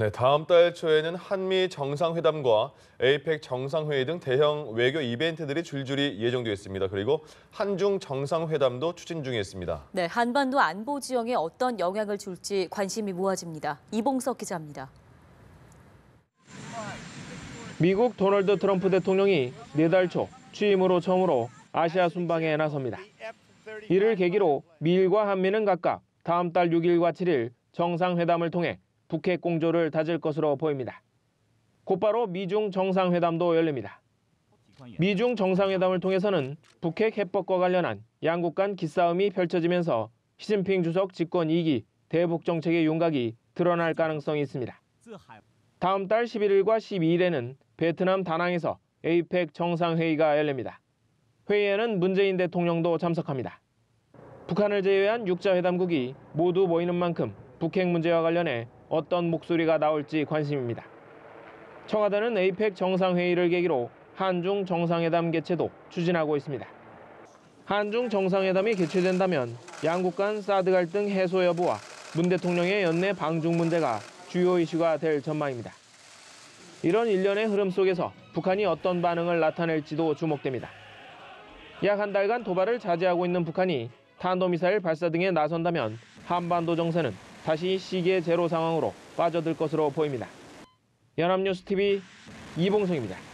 네, 다음 달 초에는 한미 정상회담과 에이펙 정상회의 등 대형 외교 이벤트들이 줄줄이 예정되어 있습니다. 그리고 한중 정상회담도 추진 중에 있습니다. 네, 한반도 안보 지형에 어떤 영향을 줄지 관심이 모아집니다. 이봉석 기자입니다. 미국 도널드 트럼프 대통령이 네달 초 취임으로 처음으로 아시아 순방에 나섭니다. 이를 계기로 미일과 한미는 각각 다음 달 6일과 7일 정상회담을 통해 북핵 공조를 다질 것으로 보입니다. 곧바로 미중 정상회담도 열립니다. 미중 정상회담을 통해서는 북핵 해법과 관련한 양국 간 기싸움이 펼쳐지면서 시진핑 주석 집권 2기 대북 정책의 윤곽이 드러날 가능성이 있습니다. 다음 달 11일과 12일에는 베트남 다낭에서 에이펙 정상회의가 열립니다. 회의에는 문재인 대통령도 참석합니다. 북한을 제외한 육자회담국이 모두 모이는 만큼 북핵 문제와 관련해 어떤 목소리가 나올지 관심입니다. 청와대는 에이펙 정상회의를 계기로 한중 정상회담 개최도 추진하고 있습니다. 한중 정상회담이 개최된다면 양국 간 사드 갈등 해소 여부와 문 대통령의 연내 방중 문제가 주요 이슈가 될 전망입니다. 이런 일련의 흐름 속에서 북한이 어떤 반응을 나타낼지도 주목됩니다. 약 한 달간 도발을 자제하고 있는 북한이 탄도미사일 발사 등에 나선다면 한반도 정세는 다시 시계 제로 상황으로 빠져들 것으로 보입니다. 연합뉴스 TV 이봉성입니다.